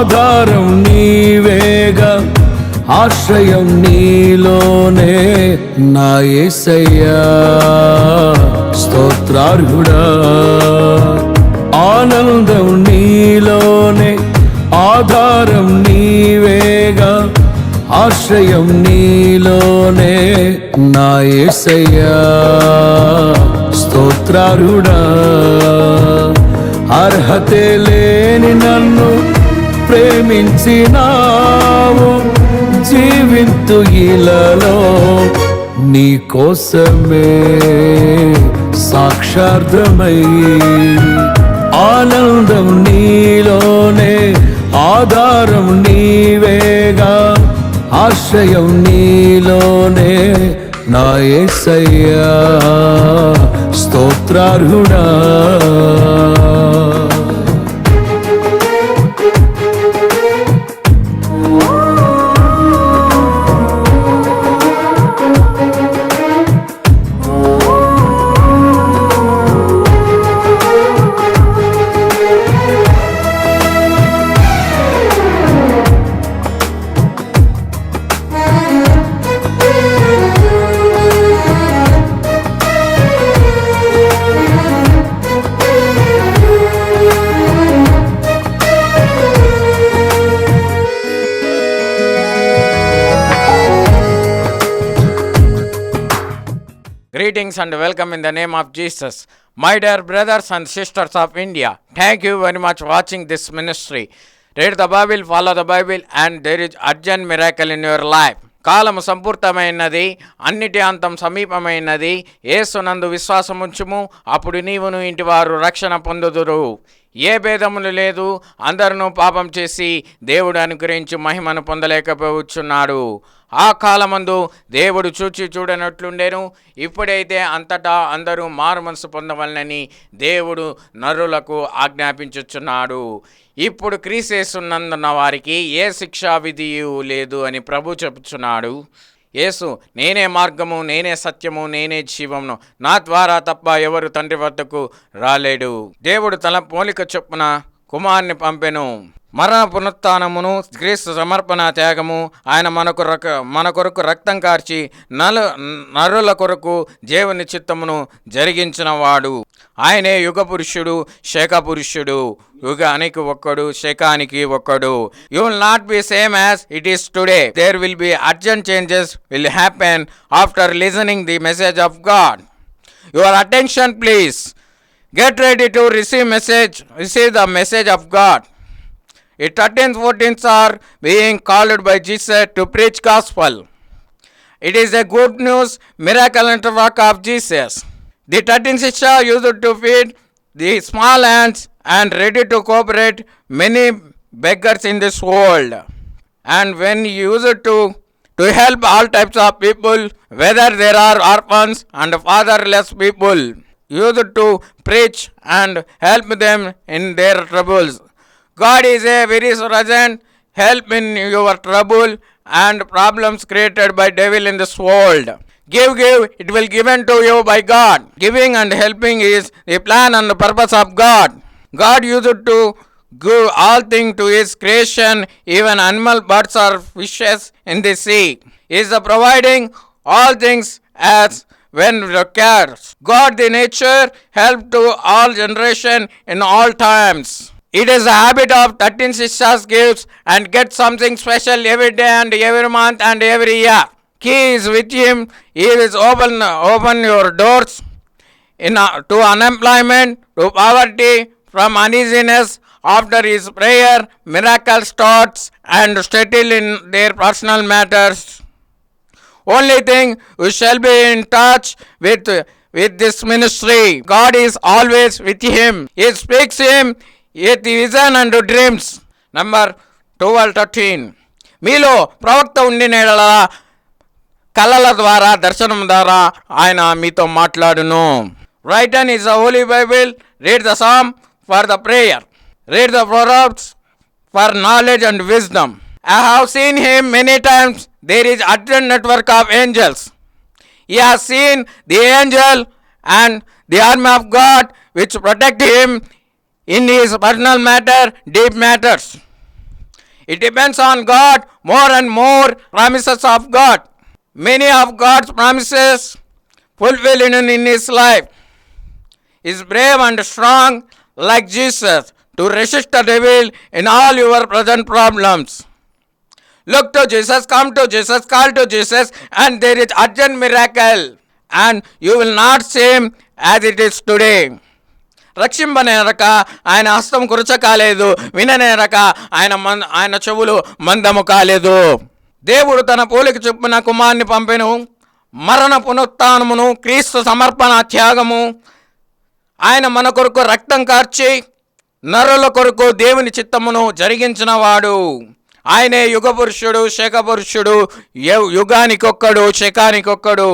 ఆధారం నీవేగా ఆశ్రయం నీలోనే నా ఏసయ్యా. స్తోత్రార్హుడా ఆనందం నీలోనే ఆధారం నీవేగా ఆశ్రయం నీలోనే నా ఏసయ్యా. స్తోత్రారుడా అర్హతే లేని నన్ను ప్రేమించినావు జీవింతు ఇలలో నీ కోసమే సాక్షార్థమై ఆనందం నీలోనే ఆధారం నీవేగా ఆశ్రయం నీలోనే నా యేసయ్యా స్తోత్రార్హుడా. Greetings and welcome in the name of Jesus my dear brothers and sisters of India thank you very much watching this ministry read the Bible follow the Bible and there is urgent miracle in your life కాలము సంపూర్తమైనది అన్నిటి అంతం సమీపమైనది. ఏసునందు విశ్వాసముంచుము అప్పుడు నీవును ఇంటివారు రక్షణ పొందుదురు. ఏ భేదములు లేదు. అందరూ పాపం చేసి దేవుడు అనుగ్రహించి మహిమను పొందలేకపోవచ్చున్నాడు. ఆ కాలమందు దేవుడు చూచి చూడనట్లుండేను. ఇప్పుడైతే అంతటా అందరూ మారు మనసు పొందవలనని దేవుడు నరులకు ఆజ్ఞాపించుచున్నాడు. ఇప్పుడు క్రీసేసున్నందున్న వారికి ఏ శిక్షా విధియు లేదు అని ప్రభు చెప్పుచున్నాడు. యేసు నేనే మార్గము నేనే సత్యము నేనే జీవమును. నా ద్వారా తప్ప ఎవరు తండ్రి వద్దకు రాలేడు. దేవుడు తన పోలిక చొప్పున కుమార్ని పంపెను. మరణ పునరుత్నమును క్రీస్తు సమర్పణ త్యాగము ఆయన మనకు రక మన కొరకు రక్తం కార్చి నలు నరుల కొరకు దేవుని చిత్తమును జరిగించినవాడు. ఆయనే యుగ పురుషుడు శేఖ పురుషుడు యుగానికి ఒక్కడు శకానికి ఒక్కడు. You will not be same as it is today there will be urgent changes will happen after listening the message of God your attention please Get ready to receive message, receive the message of God. The 13th, 14th are being called by Jesus to preach gospel. It is a good news, miracle and work of Jesus. The 14th sister used to feed the small hands and ready to cooperate many beggars in this world. And when used to to help all types of people, whether there are orphans and fatherless people used to preach and help them in their troubles. God is a very present help in your trouble and problems created by devil in this world. Give, give, it will given to you by God. Giving and helping is the plan and the purpose of God. God used to give all things to his creation, even animal, birds or fishes in the sea. He is providing all things as when required. God the nature help to all generation in all times. It is a habit of 13 sisters gives and get something special every day and every month and every year. Key is with him. He is open open your doors in uh, to unemployment, to poverty, from uneasiness. After his prayer, miracle starts and settle in their personal matters. Only thing we shall be in touch with with this ministry. God is always with him. He speaks him with vision and dreams. Number 12 13. మీలో ప్రవక్త ఉండిన యెడల కళల ద్వారా దర్శనం ద్వారా ఆయన మీతో మాట్లాడును right and is the holy bible read the psalm for the prayer read the proverbs for knowledge and wisdom I have seen him many times there is utter network of angels. He has seen the angel and the army of God which protect him in his personal matter, deep matters. It depends on God more and more promises of God. Many of God's promises fulfilled in, in his life. Is brave and strong like Jesus to resist the devil in all your present problems. Look to Jesus, come to Jesus, call to Jesus, and there is urgent miracle. And you will not same as it is today. రక్షింపనేరక ఆయన హస్తం కురచ కాలేదు విననేరక ఆయన మన్ ఆయన చెవులు మందము కాలేదు దేవుడు తన పోలిక చొప్పున కుమార్ని పంపెను మరణ పునరుత్నమును క్రీస్తు సమర్పణ త్యాగము ఆయన మన కొరకు రక్తం కార్చి నరుల కొరకు దేవుని చిత్తమును జరిగించినవాడు ఆయనే యుగపురుషుడు శకపురుషుడు యుగానికొక్కడు శకానికొక్కడు.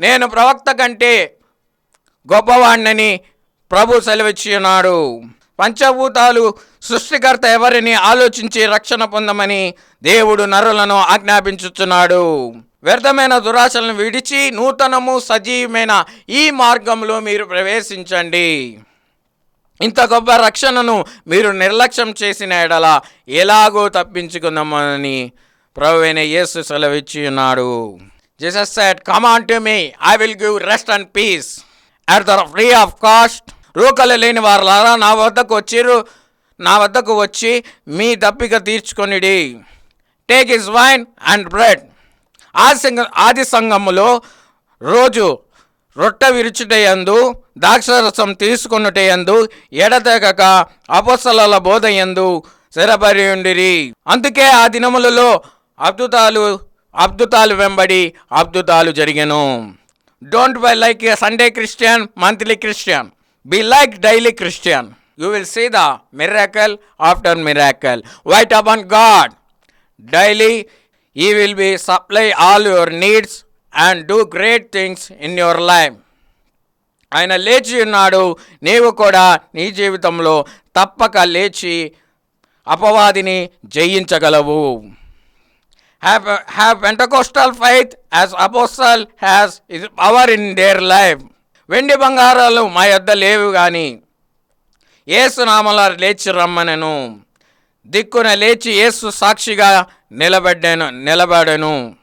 నేను ప్రవక్త కంటే గొప్పవాణ్ణని ప్రభు సెలవిచ్చినాడు పంచభూతాలు సృష్టికర్త ఎవరిని ఆలోచించి రక్షణ పొందమని దేవుడు నరులను ఆజ్ఞాపించుచున్నాడు. వ్యర్థమైన దురాశలను విడిచి నూతనము సజీవమైన ఈ మార్గంలో మీరు ప్రవేశించండి. ఇంత గొప్ప రక్షణను మీరు నిర్లక్ష్యం చేసిన ఎడల ఎలాగో తప్పించుకుందామని ప్రభువైన యేసు సెలవిచ్చి ఉన్నాడు. Jesus said come on to me I will give rest and peace at the free of cost రూకలు లేని వారులారా నా వద్దకు వచ్చిర్రు నా వద్దకు వచ్చి మీ దప్పిక తీర్చుకొనిడి. Take is wine and bread ఆది సంఘ ఆది సంఘములో రోజు రొట్టె విరుచుటయందు ద్రాక్షరసం తీసుకొనుటయందు ఎడతెగక అపస్సల బోధయందు స్థిరపడి ఉండిరి అందుకే ఆ దినములలో అద్భుతాలు అద్భుతాలు వెంబడి అద్భుతాలు జరిగెను. Don't be like a Sunday Christian monthly Christian be like daily Christian you will see the miracle after miracle wait upon God daily he will be supply all your needs and do great things in your life ఆయన లేచి ఉన్నాడు. నీవు కూడా నీ జీవితంలో తప్పక లేచి అపవాదిని జయించగలవు. Have have Pentecostal faith as apostle has his power in their life వెండి బంగారాలు మా యొద్ద లేవు కానీ ఏసునామల లేచి రమ్మనను. దిక్కున లేచి ఏసు సాక్షిగా నిలబడ్డాను నిలబడను.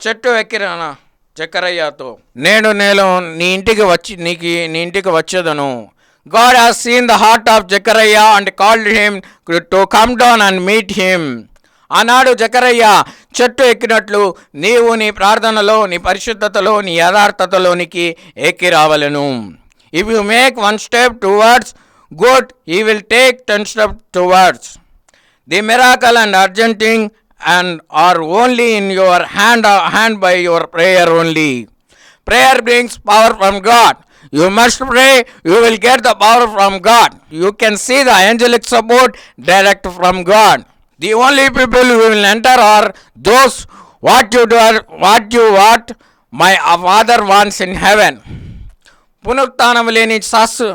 చెట్టు ఎక్కిరానా చక్కరయ్యతో. నేను నేను నీ ఇంటికి వచ్చి నీకు నీ ఇంటికి వచ్చేదను. God has seen the heart of Zacchaeus and called him to come down and meet him ఆనాడు జకరయ్య చెట్టు ఎక్కినట్లు నీవు నీ ప్రార్థనలో నీ పరిశుద్ధతలో నీ యథార్థతలోనికి ఎక్కి రావలను. If you make one step towards good he will take ten step towards the miracle and అర్జెంటింగ్ and are only in your hand, hand by your prayer only. Prayer brings power from God. You must pray, you will get the power from God. You can see the angelic support direct from God. The only people who will enter are those what you do, what you what my Father wants in heaven. పునరుత్నం లేని sauce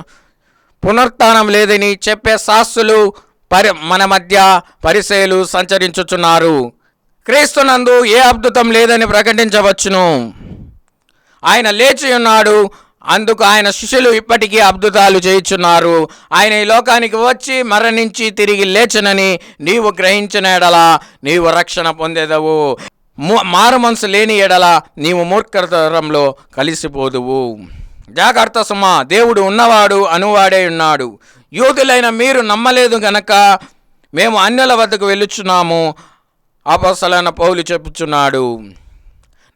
పునరుత్నం లేదని చెప్పే సాస్సులు పరి మన మధ్య పరిచయలు సంచరించుచున్నారు. క్రీస్తునందు ఏ అద్భుతం లేదని ప్రకటించవచ్చును. ఆయన లేచి ఉన్నాడు అందుకు ఆయన శిష్యులు ఇప్పటికీ అద్భుతాలు చేయుచున్నారు. ఆయన ఈ లోకానికి వచ్చి మరణించి తిరిగి లేచనని నీవు గ్రహించిన ఎడలా నీవు రక్షణ పొందేదవు. ము- మారు మనసు లేని ఎడల నీవు మూర్ఖతరంలో కలిసిపోదువు. జాగ్రత్త సుమ దేవుడు ఉన్నవాడు అనువాడే ఉన్నాడు. యూదులైన మీరు నమ్మలేదు గనక మేము అన్యుల వద్దకు వెళ్ళుచున్నాము. అపసలైన పౌలు చెప్పుచున్నాడు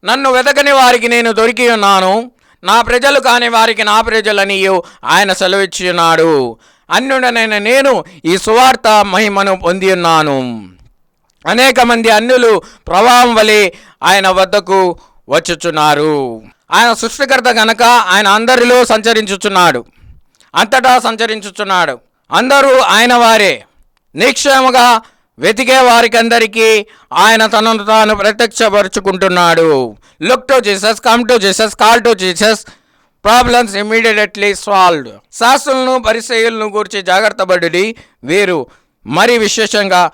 నన్ను వెతకని వారికి నేను దొరికి ఉన్నాను. నా ప్రజలు కాని వారికి నా ప్రజలనియు ఆయన సెలవిచ్చున్నాడు అన్యుడనైన నేను ఈ సువార్త మహిమను పొంది ఉన్నాను. అనేక మంది అన్యులు ప్రభావం వలె ఆయన వద్దకు వచ్చుచున్నారు. ఆయన సృష్టికర్త గనక ఆయన అందరిలో సంచరించుచున్నాడు. అంతటా సంచరించుచున్నాడు. అందరూ ఆయన వారే. నిక్షేమగా వెతికే వారికందరికీ ఆయన తనను తాను ప్రత్యక్షపరుచుకుంటున్నాడు. Look to Jesus come to Jesus call to Jesus problems immediately solved శాస్త్రులను పరిశీలను గూర్చి జాగ్రత్త పడుడి వీరు. మరి విశేషంగా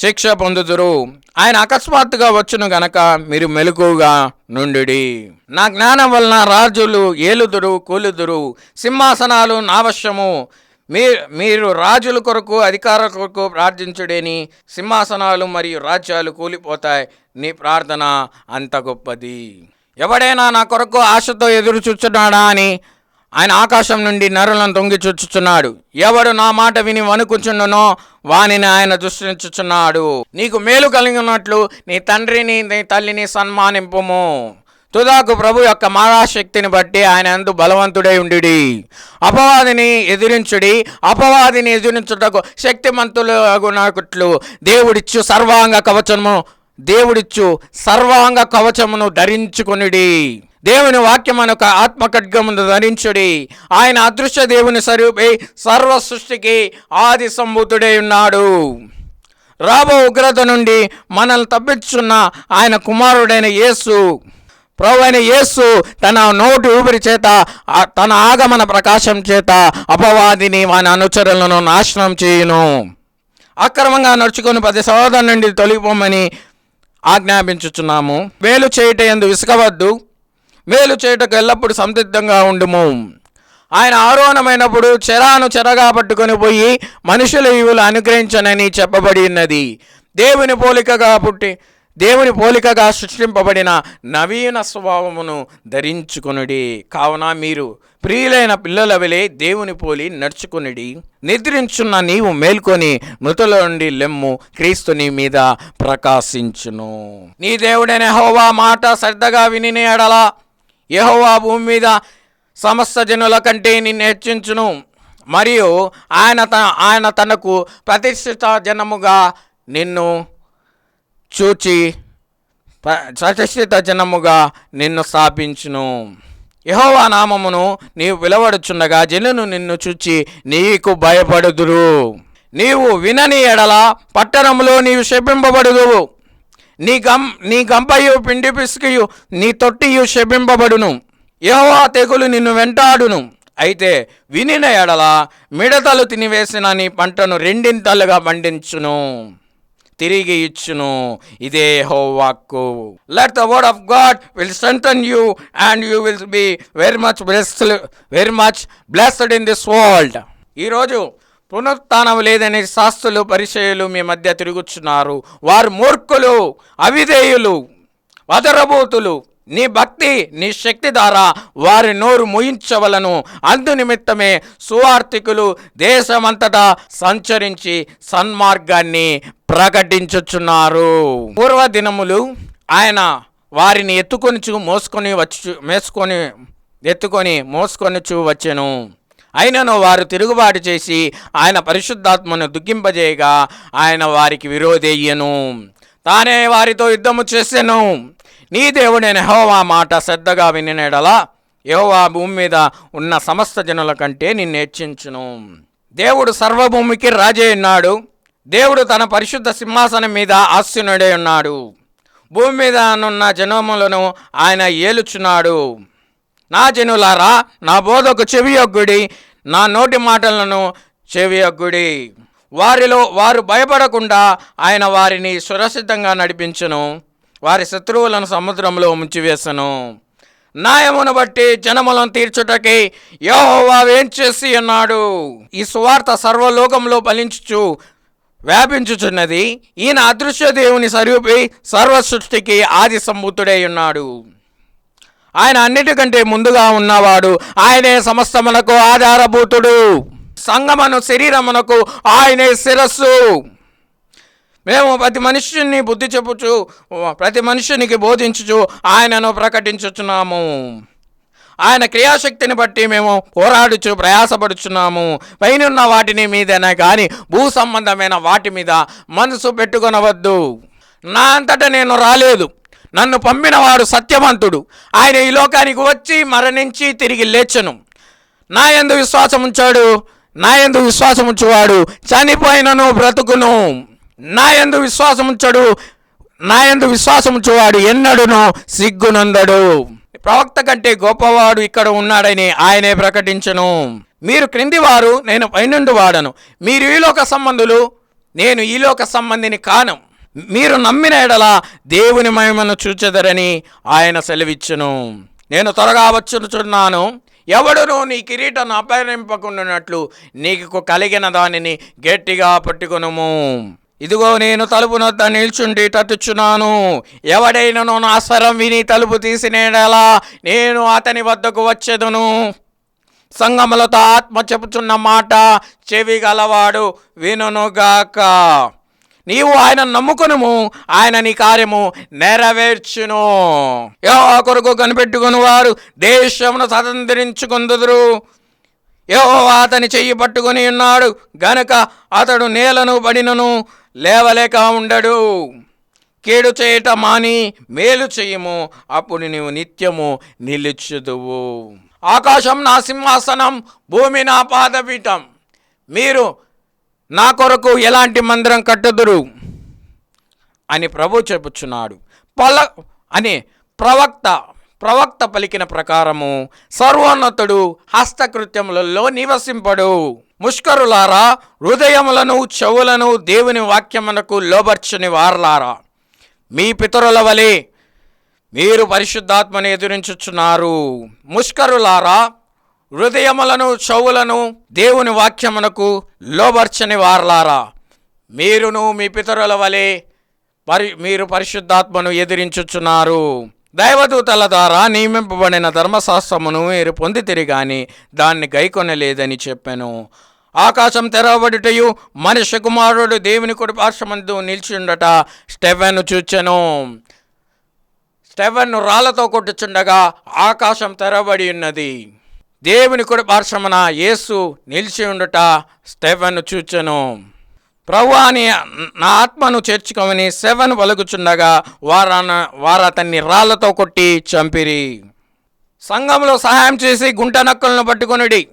శిక్ష పొందుదురు. ఆయన అకస్మాత్తుగా వచ్చును గనక మీరు మెలకుగా నుండి నా జ్ఞానం వలన రాజులు ఏలుదురు కూలుదురు. సింహాసనాలు నావశ్యము. మీ మీరు రాజుల కొరకు అధికారుల కొరకు ప్రార్థించుడేని. సింహాసనాలు మరియు రాజ్యాలు కూలిపోతాయి. నీ ప్రార్థన అంత గొప్పది. ఎవడైనా నా కొరకు ఆశతో ఎదురు చూచున్నాడా అని ఆయన ఆకాశం నుండి నరులను తొంగి చూచుచున్నాడు. ఎవడు నా మాట విని వణుకుచుండునో వానిని ఆయన దృష్టించుచున్నాడు. నీకు మేలు కలిగినట్లు నీ తండ్రిని నీ తల్లిని సన్మానింపుము. తుదాకు ప్రభు యొక్క మహాశక్తిని బట్టి ఆయన అందు బలవంతుడై ఉండి అపవాదిని ఎదిరించుడి. అపవాదిని ఎదిరించుటకు శక్తిమంతులు దేవుడిచ్చు సర్వాంగ కవచము దేవుడిచ్చు సర్వాంగ కవచమును ధరించుకునిడి. దేవుని వాక్యం అనొక ఆత్మఖడ్గమును ధరించుడి. ఆయన అదృశ్య దేవుని స్వరూపి సర్వ సృష్టికి ఆది సంభూతుడై ఉన్నాడు. రాబో ఉగ్రత నుండి మనల్ని తప్పించున్న ఆయన కుమారుడైన యేసు ప్రభు అయిన యేసు తన నోటి ఊపిరి చేత తన ఆగమన ప్రకాశం చేత అపవాదిని మన అనుచరులను నాశనం చేయును. అక్రమంగా నడుచుకొని పది సోదరు నుండి తొలగిపోమని ఆజ్ఞాపించుచున్నాము. వేలు చేయట ఎందు విసుకవద్దు మేలు చేయుటకు ఎల్లప్పుడూ సంతిద్ధంగా ఉండుము. ఆయన ఆరోహణమైనప్పుడు చెరాను చెరగా పట్టుకొని పోయి మనుషుల ఇవులు అనుగ్రహించనని చెప్పబడి ఉన్నది దేవుని పోలికగా పుట్టి దేవుని పోలికగా సృష్టింపబడిన నవీన స్వభావమును ధరించుకునుడి. కావున మీరు ప్రియులైన పిల్లల వెలే దేవుని పోలి నడుచుకునిడి. నిద్రించున్న నీవు మేల్కొని మృతుల నుండి లెమ్ము క్రీస్తుని మీద ప్రకాశించును. నీ దేవుడైన హోవా మాట శ్రద్ధగా విని ఎడలా. యహోవా భూమి మీద సమస్త జనుల కంటే నిన్ను హెచ్చించును. మరియు ఆయన తన ఆయన తనకు ప్రతిష్ఠిత జనముగా నిన్ను చూచి ప్రతిష్ఠిత జనముగా నిన్ను స్థాపించును. యహోవా నామమును నీవు పిలవడుచుండగా జనులు నిన్ను చూచి నీకు భయపడుదురు. నీవు వినని ఎడల పట్టణంలో నీవు శపింపబడుదువు. నీ గం నీ గంపయు పిండి పిసుకయు నీ తొట్టియు శపింపబడును. యెహోవా తెగులు నిన్ను వెంటాడును. అయితే వినిన ఎడల మిడతలు తినివేసిన నీ పంటను రెండింతలుగా పండించును. తిరిగి ఇచ్చును. ఇదే హోవాక్కు let the word of God will strengthen you and you will be very much blessed very much blessed in this world ఈరోజు పునరుత్నం లేదని శాస్త్రులు పరిచయులు మీ మధ్య తిరుగుచున్నారు. వారు మూర్ఖులు అవిధేయులు వదరబోతులు. నీ భక్తి నీ శక్తి ద్వారా వారి నోరు ముయించవలను. అందునిమిత్తమే సువార్థికులు దేశమంతటా సంచరించి సన్మార్గాన్ని ప్రకటించుచున్నారు. పూర్వదినములు ఆయన వారిని ఎత్తుకొని చూ మోసుకొని వచ్చు మేసుకొని ఎత్తుకొని మోసుకొనిచూ వచ్చెను. అయినను వారు తిరుగుబాటు చేసి ఆయన పరిశుద్ధాత్మను దుఃఖింపజేయగా ఆయన వారికి విరోధయ్యను తానే వారితో యుద్ధము చేసెను. నీ దేవుడైన హోవా మాట శ్రద్ధగా వినినడలా. యహోవా భూమి మీద ఉన్న సమస్త జనుల కంటే నిన్ను హెచ్చించును. దేవుడు సర్వభూమికి రాజే ఉన్నాడు. దేవుడు తన పరిశుద్ధ సింహాసనం మీద ఆస్యునుడై ఉన్నాడు. భూమి మీద నున్న జనములను ఆయన ఏలుచున్నాడు. నా జనులారా నా బోధకు చెవియొగ్గుడి నా నోటి మాటలను చెవియొగ్గుడి. వారిలో వారు భయపడకుండా ఆయన వారిని సురక్షితంగా నడిపించును. వారి శత్రువులను సముద్రంలో ముంచివేసను. న్యాయమును బట్టి జనములను తీర్చుటకి యోహోవా ఏం చేసి అన్నాడు ఈ సువార్త సర్వలోకంలో ఫలించుచు వ్యాపించుచున్నది. ఈయన అదృశ్య దేవుని సరూపి సర్వ సృష్టికి ఆది సంభూతుడై ఉన్నాడు. ఆయన అన్నిటికంటే ముందుగా ఉన్నవాడు. ఆయనే సమస్తమునకు ఆధారభూతుడు. సంగమను శరీరమునకు ఆయనే శిరస్సు. మేము ప్రతి మనుష్యుని బుద్ధి చెప్పుచు ప్రతి మనుష్యునికి బోధించుచు ఆయనను ప్రకటించుచున్నాము. ఆయన క్రియాశక్తిని బట్టి మేము పోరాడుచు ప్రయాసపడుచున్నాము. పైనున్న వాటిని మీదనే కానీ భూ సంబంధమైన వాటి మీద మనసు పెట్టుకొనవద్దు. నా అంతటా నేను రాలేదు. నన్ను పంపినవాడు సత్యవంతుడు. ఆయన ఈ లోకానికి వచ్చి మరణించి తిరిగి లేచను. నా ఎందు విశ్వాసం ఉంచాడు. నా ఎందు విశ్వాసం ఉంచువాడు. చనిపోయినను బ్రతుకును. నా ఎందు విశ్వాసం ఉంచడు. నా ఎందు విశ్వాసం ఉంచువాడు ఎన్నడును సిగ్గునందడు. ప్రవక్త కంటే గొప్పవాడు ఇక్కడ ఉన్నాడని ఆయనే ప్రకటించను. మీరు క్రింది వారు నేను పైనుండి వాడను. మీరు ఈలోక సంబంధులు నేను ఈలోక సంబంధిని కాను. మీరు నమ్మిన ఎడల దేవుని మహిమను చూచెదరని ఆయన సెలవిచ్చును. నేను త్వరగా వచ్చుచున్నాను. ఎవడునూ నీ కిరీటం అపహరింపకుండానట్లు నీకు కలిగిన దానిని గట్టిగా పట్టుకొనుము. ఇదిగో నేను తలుపు నొద్ద నిల్చుండి తట్టుచున్నాను ఎవడైనను నా స్వరం విని తలుపు తీసినేడలా నేను అతని వద్దకు వచ్చేదును. సంగములతో ఆత్మ చెప్పుచున్న మాట చెవి గలవాడు వినుగాక నీవు ఆయన నమ్ముకునుము ఆయన నీ కార్యము నెరవేర్చును. యెహోవా కొరకు కనిపెట్టుకుని వారు దేశమును స్వతంత్రించుకుందరు యెహోవా అతని చెయ్యి పట్టుకొని ఉన్నాడు గనక అతడు నేలను పడినను లేవలేక ఉండడు. కీడు చేయట మాని మేలు చేయము అప్పుడు నీవు నిత్యము నిలుచుదువు. ఆకాశం నా సింహాసనం భూమి నా పాదపీఠం. మీరు నా కొరకు ఎలాంటి మందిరం కట్టుదురు? అని ప్రభు చెప్పుచున్నాడు. పల అని ప్రవక్త ప్రవక్త పలికిన ప్రకారము సర్వోన్నతుడు హస్తకృత్యములలో నివసింపడు. ముష్కరులారా హృదయములను చెవులను దేవుని వాక్యమునకు లోబర్చని వారలారా. మీ పితరుల వలె మీరు పరిశుద్ధాత్మను ఎదురించుచున్నారు. ముష్కరులారా హృదయములను చెవులను దేవుని వాక్యమునకు లోబర్చని వారలారా. మీరును మీ పితరుల వలె పరి మీరు పరిశుద్ధాత్మను ఎదిరించుచున్నారు. దైవదూతల ద్వారా నియమింపబడిన ధర్మశాస్త్రమును మీరు పొంది తిరిగాని దాన్ని గైకొనలేదని చెప్పాను. ఆకాశం తెరవబడుటయు మనిషి కుమారుడు దేవుని కుడి పార్శ్వమందు నిలిచిండట స్టెవెన్ చూచెను. స్టెవెన్ను రాళ్ళతో కొట్టుచుండగా ఆకాశం తెరవబడి ఉన్నది. దేవుని కుడి పార్శ్వమున యేసు నిలిచి ఉండుట స్టెఫెన్ చూచెను. ప్రభు అని నా ఆత్మను చేర్చుకోమని సెవెన్ వలుగుచుండగా వారన వారు అతన్ని రాళ్ళతో కొట్టి చంపిరి. సంఘంలో సహాయం చేసి గుంట నక్కలను పట్టుకొనిడి.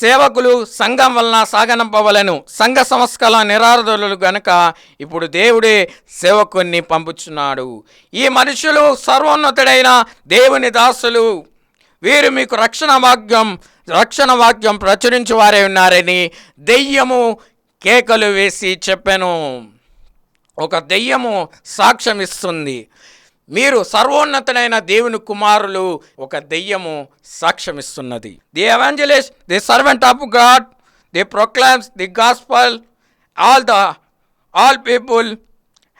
సేవకులు సంఘం వలన సాగనంపవలను. సంఘ సంస్కరణ నిరాధులు గనుక ఇప్పుడు దేవుడే సేవకుని పంపుచున్నాడు. ఈ మనుషులు సర్వోన్నతుడైన దేవుని దాసులు. వీరు మీకు రక్షణ వాక్యం రక్షణ వాక్యం ప్రచురించు వారే ఉన్నారని దెయ్యము కేకలు వేసి చెప్పాను. ఒక దెయ్యము సాక్ష్యం ఇస్తుంది. మీరు సర్వోన్నతుడైన దేవుని కుమారులు ఒక దెయ్యము సాక్ష్యమిస్తున్నది the evangelist the servant of God the proclaims the gospel all the all people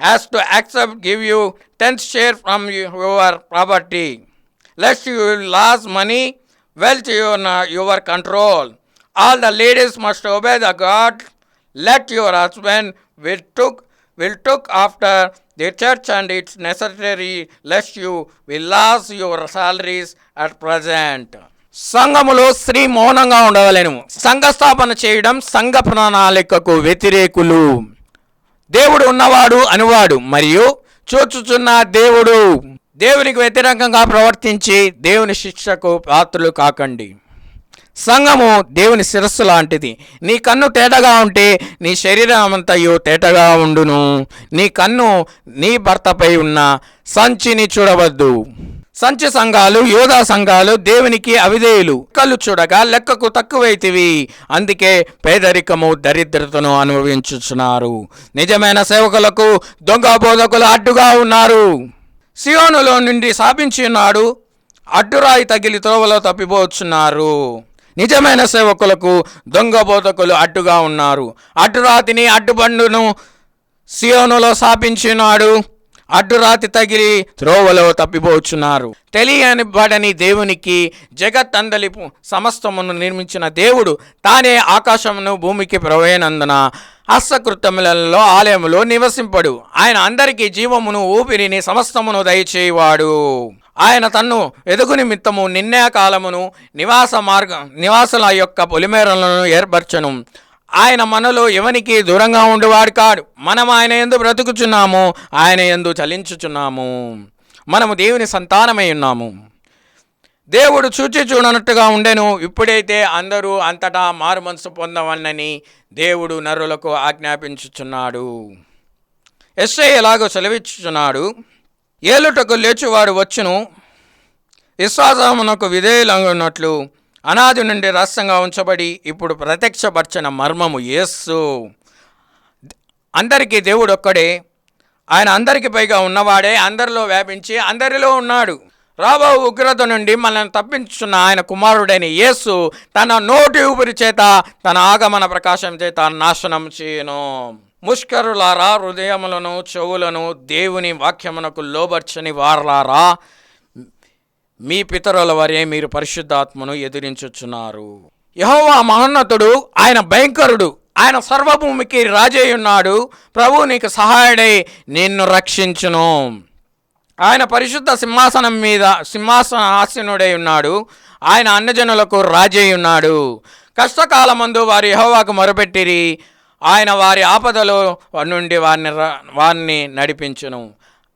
has to accept give you tenth share from your property lest you lose money, wealth your, your control. All the ladies must obey the God. Let your husband will took will took after the church and it's necessary lest you will lose your salaries at present. సంఘములో స్త్రీ మౌనంగా ఉండవలేను సంఘ స్థాపన చేయడం సంఘ ప్రణాళికకు వ్యతిరేకులు దేవుడు ఉన్నవాడు అనువాడు మరియు చూచుచున్న దేవుడు దేవునికి వ్యతిరేకంగా ప్రవర్తించి దేవుని శిక్షకు పాత్రలు కాకండి. సంఘము దేవుని శిరస్సు లాంటిది. నీ కన్ను తేటగా ఉంటే నీ శరీరం అంతయు తేటగా ఉండును. నీ కన్ను నీ భర్తపై ఉన్న సంచిని చూడవద్దు. సంచి సంఘాలు యోధా సంఘాలు దేవునికి అవిధేయులు. కళ్ళు చూడగా లెక్కకు తక్కువైతివి. అందుకే పేదరికము దరిద్రతను అనుభవించుచున్నారు. నిజమైన సేవకులకు దొంగ బోధకులు అడ్డుగా ఉన్నారు. సియోనులో నుండి సాపించి ఉన్నాడు. అడ్డురాయి తగిలి త్రోవలో తప్పిపోతున్నారు నిజమైన సేవకులకు దొంగ బోధకులు అడ్డుగా ఉన్నారు. అడ్డురాతిని అడ్డుబండును సియోనులో సాపించినాడు అడ్డురాతి తగిలి త్రోవలో తప్పిపోచున్నారు. తెలియని బడని దేవునికి జగత్ సమస్తమును నిర్మించిన దేవుడు తానే ఆకాశమును భూమికి ప్రవేనందున హస్తకృతములలో ఆలయములో నివసింపడు. ఆయన అందరికీ జీవమును ఊపిరిని సమస్తమును దయచేవాడు ఆయన తన్ను ఎదుగు నిమిత్తము నిన్నే కాలమును నివాస మార్గం నివాసుల యొక్క పొలిమేరలను ఏర్పరచను. ఆయన మనలో ఎవనికి దూరంగా ఉండేవాడు కాడు. మనం ఆయన ఎందు బ్రతుకుచున్నాము ఆయన ఎందు చలించుచున్నాము. మనము దేవుని సంతానమై ఉన్నాము. దేవుడు చూచి చూడనట్టుగా ఉండెను. ఇప్పుడైతే అందరూ అంతటా మారు మనసు పొందవన్నని దేవుడు నరులకు ఆజ్ఞాపించుచున్నాడు. ఎస్ఐ ఎలాగో సెలవిచ్చుచున్నాడు. ఏలుటకు లేచువాడు వచ్చును. విశ్వాసమునకు విధేయులన్నట్లు అనాది నుండి రహస్యంగా ఉంచబడి ఇప్పుడు ప్రత్యక్షపరచిన మర్మము యేస్సు అందరికీ దేవుడు ఒక్కడే ఆయన అందరికి పైగా ఉన్నవాడే అందరిలో వ్యాపించి అందరిలో ఉన్నాడు. రాబో ఉగ్రత నుండి మనల్ని తప్పించున్న ఆయన కుమారుడైన యేసు తన నోటి ఊపిరి చేత తన ఆగమన ప్రకాశం చేత నాశనం చేయను. ముష్కరులారా హృదయములను చెవులను దేవుని వాక్యమునకు లోబర్చని వారలారా మీ పితరుల వరే మీరు పరిశుద్ధాత్మను ఎదిరించుచున్నారు. యహోవా మహోన్నతుడు ఆయన భయంకరుడు ఆయన సర్వభూమికి రాజేయున్నాడు. ప్రభు నీకు సహాయుడై నిన్ను రక్షించును. ఆయన పరిశుద్ధ సింహాసనం మీద సింహాసన ఆసీనుడై ఉన్నాడు. ఆయన అన్నజనులకు రాజై ఉన్నాడు కష్టకాలమందు వారి యహోవాకు మొరపెట్టిరి. ఆయన వారి ఆపదలో నుండి వారిని వారిని నడిపించును.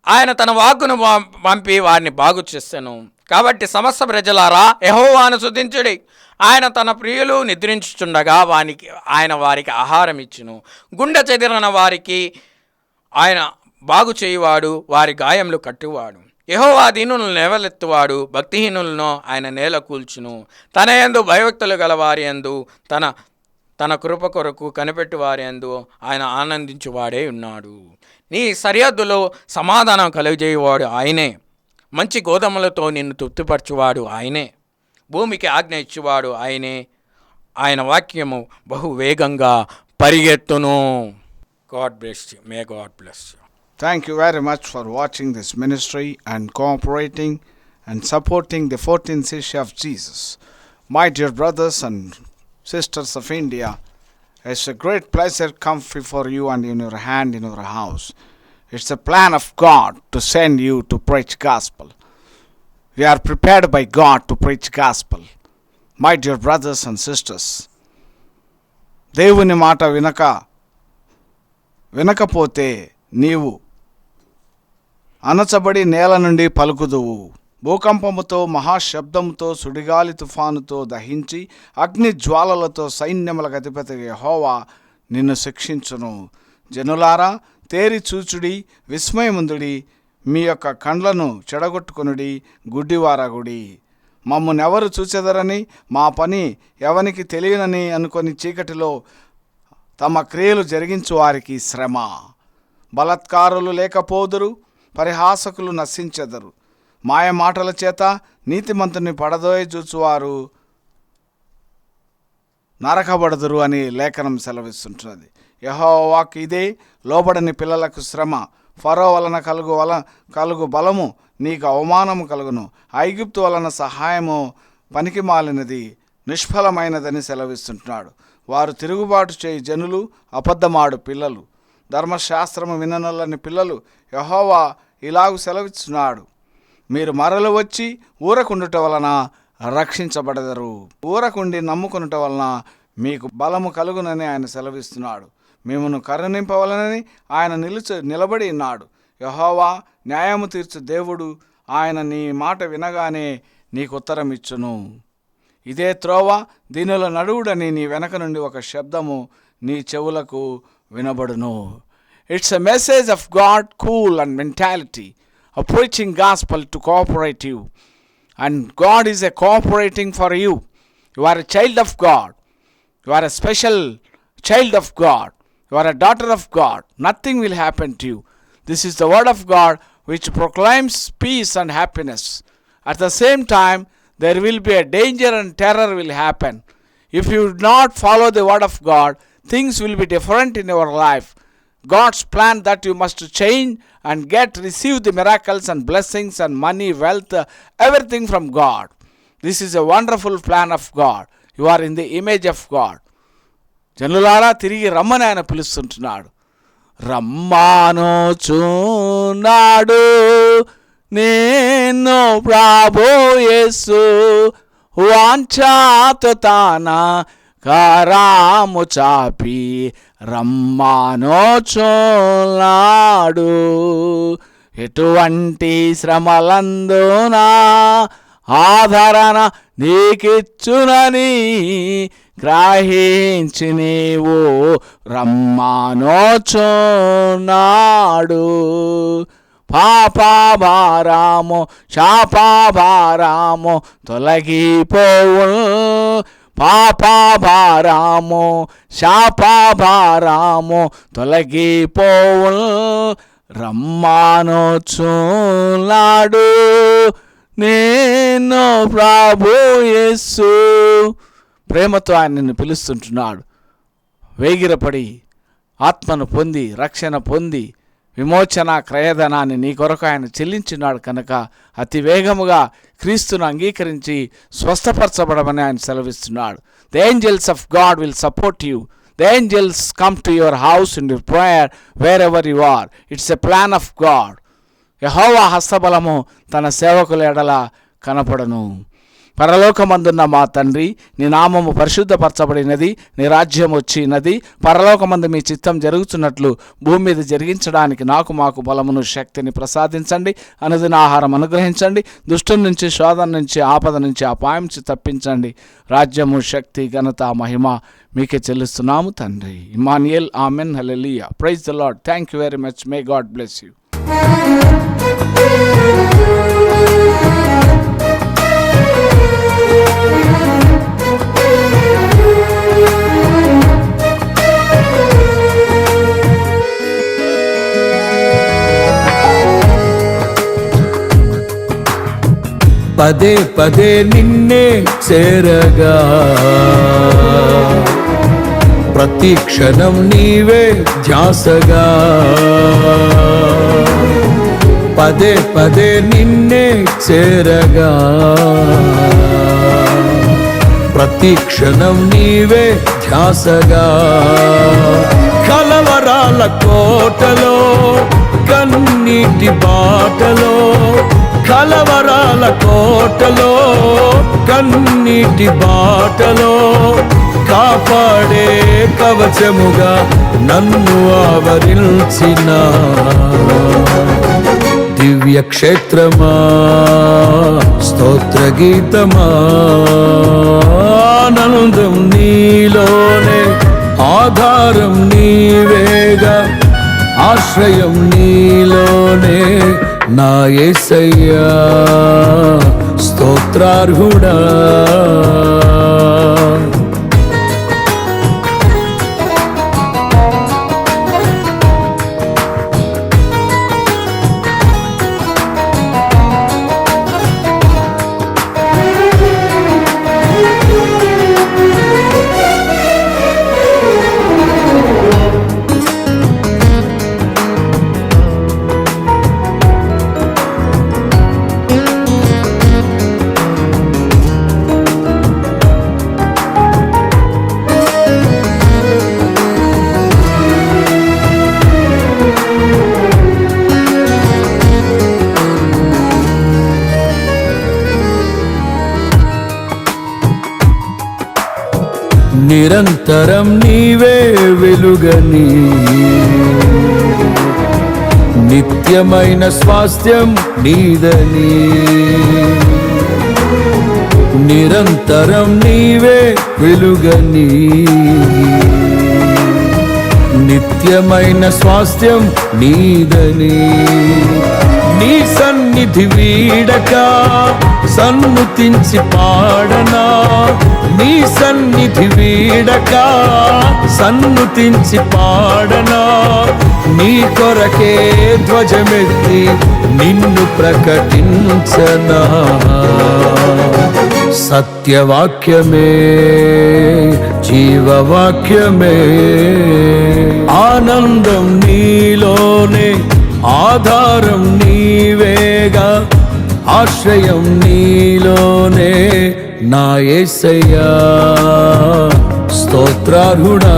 ఆయన తన వాక్కును పంపి వారిని బాగు చేసెను కాబట్టి సమస్త ప్రజలారా యహోవాను శుద్ధించుడి. ఆయన తన ప్రియులు నిద్రించుచుండగా వానికి ఆయన వారికి ఆహారం ఇచ్చును. గుండె చెదిరిన వారికి ఆయన బాగు చేయువాడు వారి గాయములు కట్టువాడు. యహోవా దీనులను నెవలెత్తువాడు భక్తిహీనులను ఆయన నేల కూల్చును. తన యందు భయభక్తులు గల వారి ఎందు తన తన కృప కొరకు కనిపెట్టు వారి ఎందు ఆయన ఆనందించువాడే ఉన్నాడు. నీ సరిహద్దులో సమాధానం కలుగజేయువాడు ఆయనే. మంచి గోధుమలతో నిన్ను తృప్తిపరచువాడు ఆయనే. భూమికి ఆజ్ఞ ఇచ్చేవాడు ఆయనే. ఆయన వాక్యము బహు వేగంగా పరిగెత్తును. God bless may God bless thank you very much for watching this ministry and cooperating and supporting the fourteen సిష్ of Jesus my dear brothers and sisters of India it's a great place uh come ఫిఫోర్ you and in your hand in your house it's a plan of God to send you to preach gospel you are prepared by God to preach gospel my dear brothers and sisters దేవుని మాట వినక వినకపోతే నీవు అనచబడి నేల నుండి పలుకుదువు. భూకంపముతో మహాశబ్దంతో సుడిగాలి తుఫానుతో దహించి అగ్ని జ్వాలలతో సైన్యములకు అధిపతి హోవా నిన్ను శిక్షించును. జనులారా తేరి చూచుడి విస్మయముందుడి మీ యొక్క కండ్లను చెడగొట్టుకునుడి గుడ్డివారగుడి. మమ్మల్నెవరు చూచెదరని మా పని ఎవనికి తెలియనని అనుకొని చీకటిలో తమ క్రియలు జరిగించు వారికి శ్రమ. బలత్కారులు లేకపోదురు పరిహాసకులు నశించెదరు. మాయ మాటల చేత నీతిమంతుని పడదోయ చూచువారు నరకబడదురు అని లేఖనం సెలవిస్తుంటున్నది. యహోవాకు ఇదే లోబడని పిల్లలకు శ్రమ. ఫరో వలన కలుగు వల కలుగు బలము నీకు అవమానము కలుగును. ఐగుప్తు వలన సహాయము పనికి మాలినది నిష్ఫలమైనదని సెలవిస్తుంటున్నాడు. వారు తిరుగుబాటు చేయి జనులు అబద్ధమాడు పిల్లలు. ధర్మశాస్త్రము విననొల్లని పిల్లలు యహోవా ఇలాగు సెలవిస్తున్నాడు మీరు మరలు వచ్చి ఊరకుండుట వలన రక్షించబడదరు. ఊరకుండి నమ్ముకునుట వలన మీకు బలము కలుగునని ఆయన సెలవిస్తున్నాడు. మిమ్మను కరుణింపవలనని ఆయన నిలుచు నిలబడి ఉన్నాడు యహోవా న్యాయము తీర్చు దేవుడు ఆయన నీ మాట వినగానే నీకు ఉత్తరం ఇచ్చును ఇదే త్రోవ దీనిలో నడువుడని నీ వెనక నుండి ఒక శబ్దము నీ చెవులకు వినబడును. It's a message of God cool and mentality of gospel to to cooperate and God is a cooperating cooperating you you you a child of God you you a special child of God you are a daughter of god nothing will happen to you this is the word of god which proclaims peace and happiness at the same time there will be a danger and terror will happen if you do not follow the word of god things will be different in your life God's plan that you must change and get receive the miracles and blessings and money, wealth, everything from God. This is a wonderful plan of God. You are in the image of God. జనులారా తిరిగి రమ్మని ఆయన పిలుస్తుంటున్నాడు. రమ్మానోచున్నాడు నేను ప్రాభోయేసు వాంఛాతో కారాము చాపి రమ్మానోచున్నాడు ఎటువంటి శ్రమలందునా ఆదరణ నీకిచ్చునని గ్రహించి నీవు రమ్మానోచున్నాడు. పాపాభారాము శాపాభారాము తొలగిపోవు పాపాభారాము శాపాభారాము తొలగిపోవు రమ్మానోచున్నాడు. నేను ప్రభు యేసు. ప్రేమతో ఆయన నిన్ను పిలుస్తుంటున్నాడు. వేగిరపడి ఆత్మను పొంది రక్షణ పొంది విమోచన క్రయధనాన్ని నీ కొరకు ఆయన చెల్లించినాడు కనుక అతి వేగముగా క్రీస్తును అంగీకరించి స్వస్థపరచబడమని ఆయన సెలవిస్తున్నాడు. The angels of God will support you the angels come to your house in your prayer wherever you are it's a plan of God యహోవా హస్తబలము తన సేవకుల ఎడల కనపడను. పరలోకమందున్న మా తండ్రి నీ నామము పరిశుద్ధపరచబడినది నీ రాజ్యం వచ్చినది. పరలోకమందు మీ చిత్తం జరుగుతున్నట్లు భూమి మీద జరిగించడానికి నాకు మాకు బలమును శక్తిని ప్రసాదించండి. అనుదిన ఆహారం అనుగ్రహించండి. దుష్టం నుంచి శోధన నుంచి ఆపద నుంచి అపాయం నుంచి తప్పించండి. రాజ్యము శక్తి ఘనత మహిమ మీకే చెల్లిస్తున్నాము తండ్రి. Emmanuel amen hallelujah praise the Lord thank you very much. May God bless you. పదే పదే నిన్నే చేరగా. ప్రతి క్షణం నీవే ధ్యాసగా. పదే పదే నిన్నే చేరగా. ప్రతి క్షణం నీవే ధ్యాసగా. కలవరాల కోటలో కన్నీటి బాటలో కలవరాల కోటలో కన్నీటి బాటలో కాపాడే కవచముగా నన్ను ఆవరించిన దివ్య క్షేత్రమా స్తోత్ర గీతమా ఆనందం నీలోనే ఆధారం నీవేగా ఆశ్రయం నీలోనే నా ఏసయ్యా స్తోత్రార్హుడా. నిరంతరం నీవే వెలుగని నిత్యమైన స్వాస్థ్యం నీదని. నిరంతరం నీవే వెలుగని నిత్యమైన స్వాస్థ్యం నీదని. నీ సన్నిధి వీడక సన్ముతించి పాడనా నీ సన్నిధి వీడక సన్నుతించి పాడనా? నీ కొరకే ధ్వజమెత్తి నిన్ను ప్రకటించనా? సత్యవాక్యమే జీవవాక్యమే. ఆనందం నీలోనే ఆధారం నీవేగా ఆశ్రయం నీలోనే నా ఏసయ్యా స్తోత్రార్హుడా.